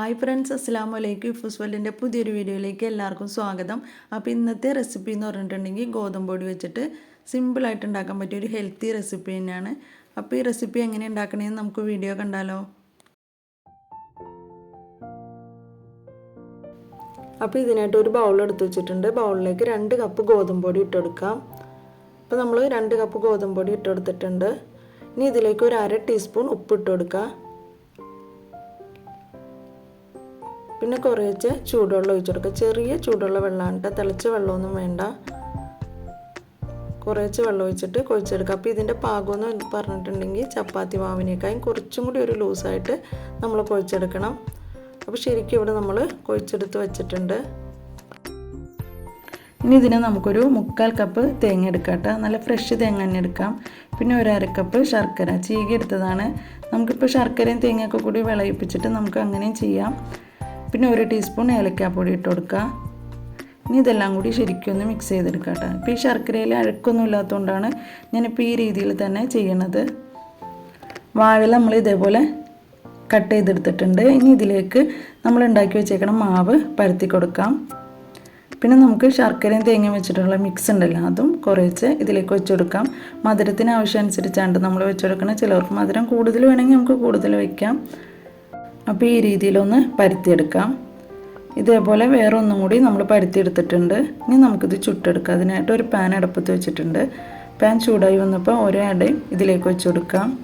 Hi friends അസ്സാം വലൈക്കും ഇഫൂസ് വേൾഡിന്റെ പുതിയൊരു വീഡിയോയിലേക്ക് എല്ലാവർക്കും സ്വാഗതം. അപ്പോൾ ഇന്നത്തെ റെസിപ്പി എന്ന് പറഞ്ഞിട്ടുണ്ടെങ്കിൽ ഗോതമ്പൊടി വെച്ചിട്ട് സിമ്പിളായിട്ട് ഉണ്ടാക്കാൻ പറ്റിയ ഒരു ഹെൽത്തി റെസിപ്പി തന്നെയാണ്. അപ്പോൾ ഈ റെസിപ്പി എങ്ങനെ ഉണ്ടാക്കണമെന്ന് നമുക്ക് വീഡിയോ കണ്ടാലോ. അപ്പോൾ ഇതിനായിട്ട് ഒരു ബൗൾ എടുത്ത് വെച്ചിട്ടുണ്ട്. ബൗളിലേക്ക് രണ്ട് കപ്പ് ഗോതമ്പൊടി പൊടി ഇട്ട് കൊടുക്കാം. അപ്പോൾ നമ്മൾ രണ്ട് കപ്പ് ഗോതമ്പൊടി പൊടി ഇട്ട് കൊടുത്തിട്ടുണ്ട്. ഇനി ഇതിലേക്ക് ഒരു അര ടീസ്പൂൺ ഉപ്പ് ഇട്ട് കൊടുക്കുക പിന്നെ കുറേച്ച് ചൂടുവെള്ളം ഒഴിച്ചു കൊടുക്കുക ചെറിയ ചൂടുള്ള വെള്ളമാണ് കേട്ടോ. തിളച്ച വെള്ളമൊന്നും വേണ്ട. കുറേച്ച് വെള്ളം ഒഴിച്ചിട്ട് കുഴച്ചെടുക്കുക. അപ്പോൾ ഇതിന്റെ പാകം എന്ന് പറഞ്ഞിട്ടുണ്ടെങ്കിൽ ചപ്പാത്തി മാവിനേക്കായും കുറച്ചും കൂടി ഒരു ലൂസായിട്ട് നമ്മൾ കുഴച്ചെടുക്കണം. അപ്പോൾ ശരിക്കും ഇവിടെ നമ്മൾ കുഴച്ചെടുത്ത് വെച്ചിട്ടുണ്ട്. ഇനി ഇതിന് നമുക്കൊരു മുക്കാൽ കപ്പ് തേങ്ങ എടുക്കാം കേട്ടോ. നല്ല ഫ്രഷ് തേങ്ങ തന്നെ എടുക്കാം. പിന്നെ ഒരു അരക്കപ്പ് ശർക്കര. ചീകി എടുത്തതാണ്. നമുക്കിപ്പോൾ ശർക്കരയും തേങ്ങയൊക്കെ കൂടി വിളയിപ്പിച്ചിട്ട് നമുക്ക് അങ്ങനെയും ചെയ്യാം. പിന്നെ ഒരു ടീസ്പൂൺ ഏലക്കാപ്പൊടി ഇട്ട് കൊടുക്കുക ഇനി ഇതെല്ലാം കൂടി ശരിക്കും ഒന്ന് മിക്സ് ചെയ്തെടുക്കുക കേട്ടോ. ഇപ്പോൾ ഈ ശർക്കരയിൽ അഴുക്കൊന്നും ഇല്ലാത്തതുകൊണ്ടാണ് ഞാനിപ്പോൾ ഈ രീതിയിൽ തന്നെ ചെയ്യണത്. വാഴ നമ്മൾ ഇതേപോലെ കട്ട് ചെയ്തെടുത്തിട്ടുണ്ട്. ഇനി ഇതിലേക്ക് നമ്മൾ ഉണ്ടാക്കി വെച്ചേക്കണം മാവ് പരത്തി കൊടുക്കാം. പിന്നെ നമുക്ക് ശർക്കരയും തേങ്ങയും വെച്ചിട്ടുള്ള മിക്സ് ഉണ്ടല്ലോ അതും കുറേച്ച് ഇതിലേക്ക് വെച്ച് കൊടുക്കാം. മധുരത്തിന് ആവശ്യമനുസരിച്ചാണ് നമ്മൾ വെച്ച് കൊടുക്കണം ചിലവർക്ക് മധുരം കൂടുതൽ വേണമെങ്കിൽ നമുക്ക് കൂടുതൽ വയ്ക്കാം അപ്പോൾ ഈ രീതിയിലൊന്ന് പരുത്തിയെടുക്കാം. ഇതേപോലെ വേറെ ഒന്നും കൂടി നമ്മൾ പരുത്തിയെടുത്തിട്ടുണ്ട്. ഇനി നമുക്കിത് ചുട്ടെടുക്കാം. അതിനായിട്ട് ഒരു പാൻ അടുപ്പത്ത് വെച്ചിട്ടുണ്ട്. പാൻ ചൂടായി വന്നപ്പോൾ ഓരോ അടയും ഇതിലേക്ക് വെച്ച് കൊടുക്കാം.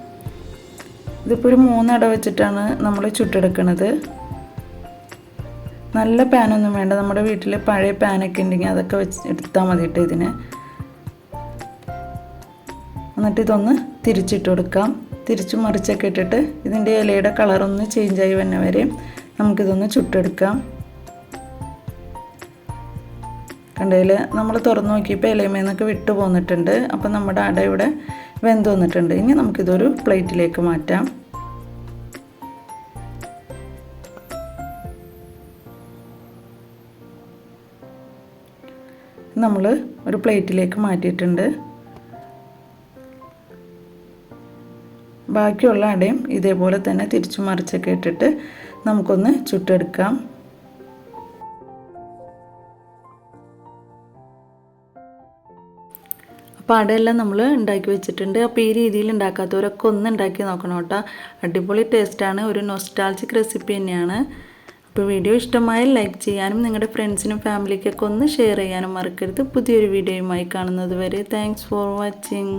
ഇതിപ്പോൾ ഒരു മൂന്നട വെച്ചിട്ടാണ് നമ്മൾ ചുട്ടെടുക്കുന്നത് നല്ല പാനൊന്നും വേണ്ട. നമ്മുടെ വീട്ടിൽ പഴയ പാനൊക്കെ ഉണ്ടെങ്കിൽ അതൊക്കെ വെച്ച് എടുത്താൽ മതി കേട്ടോ ഇതിന്. എന്നിട്ട് ഇതൊന്ന് തിരിച്ചിട്ട് കൊടുക്കാം. തിരിച്ചു മറിച്ചൊക്കെ ഇട്ടിട്ട് ഇതിന്റെ ഇലയുടെ കളറൊന്ന് ചേഞ്ചായി വന്ന വരെ നമുക്കിതൊന്ന് ചുട്ടെടുക്കാം. കണ്ടതിൽ നമ്മൾ തുറന്നു നോക്കിയപ്പോൾ ഇലയമേന്നൊക്കെ വിട്ടു പോന്നിട്ടുണ്ട്. അപ്പം നമ്മുടെ അട ഇവിടെ വെന്ത് വന്നിട്ടുണ്ട്. ഇനി നമുക്കിതൊരു പ്ലേറ്റിലേക്ക് മാറ്റാം. നമ്മൾ ഒരു പ്ലേറ്റിലേക്ക് മാറ്റിയിട്ടുണ്ട്. ബാക്കിയുള്ള അടയും ഇതേപോലെ തന്നെ തിരിച്ചു മറിച്ചൊക്കെ ഇട്ടിട്ട് നമുക്കൊന്ന് ചുട്ടെടുക്കാം. അപ്പോൾ അടയെല്ലാം നമ്മൾ ഉണ്ടാക്കി വെച്ചിട്ടുണ്ട്. അപ്പോൾ ഈ രീതിയിൽ ഉണ്ടാക്കാത്തവരൊക്കെ ഒന്ന് ഉണ്ടാക്കി നോക്കണം കേട്ടോ. അടിപൊളി ടേസ്റ്റാണ് ഒരു നൊസ്റ്റാൾജിക് റെസിപ്പി തന്നെയാണ്. അപ്പോൾ വീഡിയോ ഇഷ്ടമായാൽ ലൈക്ക് ചെയ്യാനും നിങ്ങളുടെ ഫ്രണ്ട്സിനും ഫാമിലിക്കൊക്കെ ഒന്ന് ഷെയർ ചെയ്യാനും മറക്കരുത്. പുതിയൊരു വീഡിയോയുമായി കാണുന്നത് വരെ താങ്ക്സ് ഫോർ വാച്ചിങ്